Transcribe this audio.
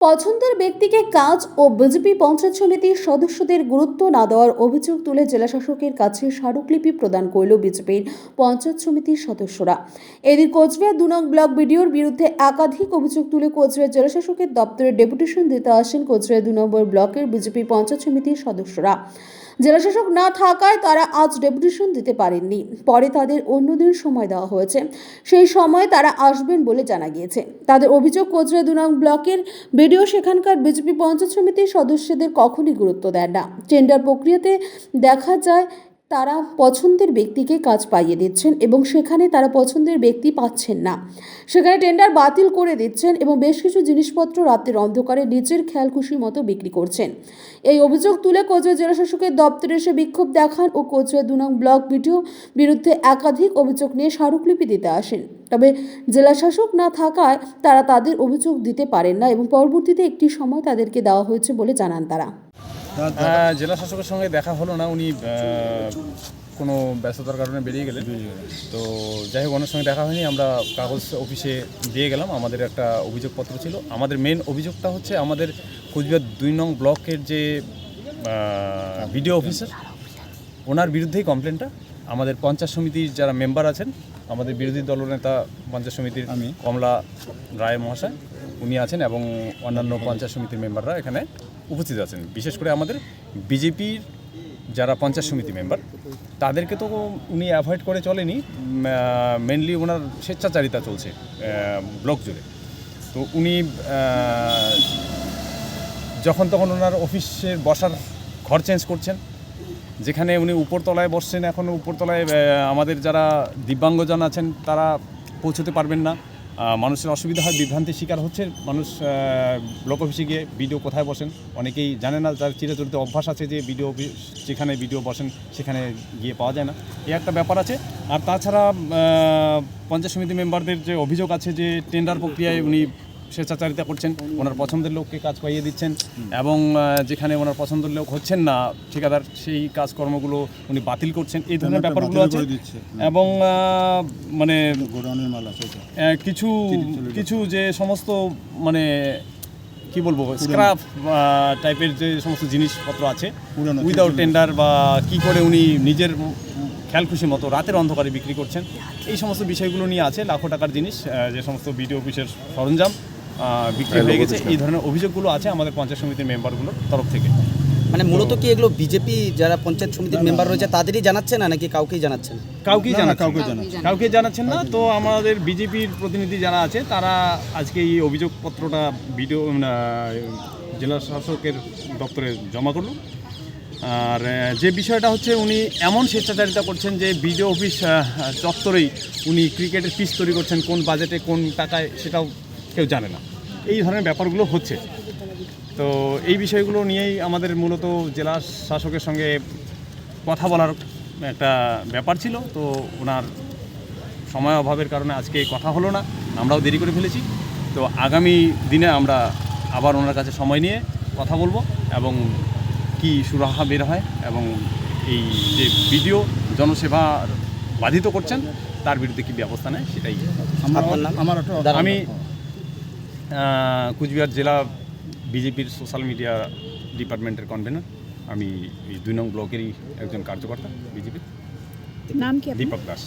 পছন্দের ব্যক্তিকে কাজ ও বিজেপি পঞ্চায়েত সমিতির সদস্যদের গুরুত্ব না দেওয়ার অভিযোগ তুলে জেলাশাসকের কাছে স্মারকলিপি প্রদান করল বিজেপির পঞ্চায়েত সমিতির সদস্যরা। এদিন কোচবিহার দু নং ব্লক বিডিওর বিরুদ্ধে একাধিক অভিযোগ তুলে কোচবিহার জেলাশাসকের দপ্তরে ডেপুটেশন দিতে আসেন কোচবিহার দু নম্বর ব্লকের বিজেপি পঞ্চায়েত সমিতির সদস্যরা। জেলাশাসক না থাকায় তারা আজ ডেপুটেশন দিতে পারেননি। পরে তাদের অন্যদিন সময় দেওয়া হয়েছে। সেই সময় তারা আসবেন বলে জানা গিয়েছে। তাদের অভিযোগ, কোচরা দুনাং ব্লকের বিডিও সেখানকার বিজেপি পঞ্চায়েত সমিতির সদস্যদের কখনই গুরুত্ব দেন না। টেন্ডার প্রক্রিয়াতে দেখা যায় তারা পছন্দের ব্যক্তিকে কাজ পাইয়ে দিচ্ছেন এবং সেখানে তারা পছন্দের ব্যক্তি পাচ্ছেন না। সেখানে টেন্ডার বাতিল করে দিচ্ছেন এবং বেশ কিছু জিনিসপত্র রাতের অন্ধকারে নিজের খেয়াল খুশি মতো বিক্রি করছেন। এই অভিযোগ তুলে কোচবিহার জেলাশাসকের দপ্তরে এসে বিক্ষোভ দেখান ও কোচবিহার দু নং ব্লক বিডিও বিরুদ্ধে একাধিক অভিযোগ নিয়ে স্মারকলিপি দিতে আসেন। তবে জেলাশাসক না থাকায় তারা তাদের অভিযোগ দিতে পারেন না এবং পরবর্তীতে একটি সময় তাদেরকে দেওয়া হয়েছে বলে জানান তারা। জেলা শাসকের সঙ্গে দেখা হলো না উনি কোনো ব্যস্ততার কারণে বেরিয়ে গেলেন। তো যাই হোক ওনার সঙ্গে দেখা হয়নি আমরা কাগজ অফিসে দিয়ে গেলাম আমাদের একটা অভিযোগপত্র ছিল। আমাদের মেন অভিযোগটা হচ্ছে আমাদের কুচবিহার দুই নং ব্লকের যে বিডিও অফিসার ওনার বিরুদ্ধেই কমপ্লেনটা আমাদের পঞ্চায়েত সমিতির যারা মেম্বার আছেন আমাদের বিরোধী দলনেতা পঞ্চায়েত সমিতির আমি। কমলা রায় মহাশয় উনি আছেন এবং অন্যান্য পঞ্চায়েত সমিতির মেম্বাররা এখানে। উপস্থিত আছেন। বিশেষ করে আমাদের বিজেপির যারা পঞ্চায়েত সমিতি মেম্বার, তাদেরকে তো উনি অ্যাভয়েড করে চলেনি মেনলি ওনার স্বেচ্ছাচারিতা চলছে ব্লক জুড়ে। তো উনি যখন তখন ওনার অফিসের বসার ঘর চেঞ্জ করছেন, যেখানে উনি উপরতলায় বসছেন, এখন উপরতলায় আমাদের যারা দিব্যাঙ্গজন আছেন, তারা পৌঁছতে পারবেন না। মানুষের অসুবিধা হয়, বিভ্রান্তির শিকার হচ্ছে, মানুষ ব্লক অফিসে গিয়ে বিডিও কোথায় বসেন? অনেকেই জানে না যার চিরাচরিত অভ্যাস আছে যে বিডিও অফিস, যেখানে বিডিও বসেন, সেখানে গিয়ে পাওয়া যায় না। এই একটা ব্যাপার আছে। আর তাছাড়া পঞ্চায়েত সমিতি মেম্বারদের যে অভিযোগ আছে যে টেন্ডার প্রক্রিয়ায় উনি স্বেচ্ছাচারিতা করছেন ওনার পছন্দের লোককে কাজ পাইয়ে দিচ্ছেন এবং যেখানে ওনার পছন্দের লোক হচ্ছেন না ঠিকাদার সেই কাজকর্মগুলো উনি বাতিল করছেন। এই ধরনের ব্যাপারগুলো আছে। এবং মানে কিছু কিছু যে সমস্ত মানে কি বলব স্ক্রাপ টাইপের যে সমস্ত জিনিসপত্র আছে উইদাউট টেন্ডার বা কি করে উনি নিজের খেয়াল খুশি মতো রাতের অন্ধকারে বিক্রি করছেন এই সমস্ত বিষয়গুলো নিয়ে আছে লাখো টাকার জিনিস যে সমস্ত বিডিও অফিসের সরঞ্জাম। বিক্রি হয়ে গেছে। এই ধরনের অভিযোগগুলো আছে আমাদের পঞ্চায়েত সমিতির মেম্বারগুলোর তরফ থেকে। মানে মূলত কি এগুলো বিজেপি যারা পঞ্চায়েত সমিতির মেম্বার রয়েছে তাদেরই জানাচ্ছে না নাকি কাউকেই জানাচ্ছে না? কাউকেই না, না, কাউকে না। জানাচ্ছেন কাউকে জানাচ্ছেন না। তো আমাদের বিজেপির প্রতিনিধি যারা আছে তারা আজকে এই অভিযোগপত্রটা ভিডিও জেলা শাসকের দপ্তরে জমা করল। আর যে বিষয়টা হচ্ছে উনি এমন স্বেচ্ছাচারিতা করছেন যে বিডিও অফিস চত্বরেই উনি ক্রিকেটের পিচ তৈরি করছেন কোন বাজেটে কোন টাকায় সেটাও কেউ জানে না। এই ধরনের ব্যাপারগুলো হচ্ছে। তো এই বিষয়গুলো নিয়েই আমাদের মূলত জেলা শাসকের সঙ্গে কথা বলার একটা ব্যাপার ছিল। তো ওনার সময় অভাবের কারণে আজকে কথা হলো না আমরাও দেরি করে ফেলেছি। তো আগামী দিনে আমরা আবার ওনার কাছে সময় নিয়ে কথা বলব এবং কি সুরাহা বের হয় এবং এই যে ভিডিও জনসেবা বাধিত করছেন তার বিরুদ্ধে কি ব্যবস্থা নেয় সেটাই আমার। আমি কুচবিহার জেলা বিজেপির সোশ্যাল মিডিয়া ডিপার্টমেন্টের কনভেনার আমি এই দুই নং ব্লকেরই একজন কার্যকর্তা বিজেপির নাম কি দীপক দাস।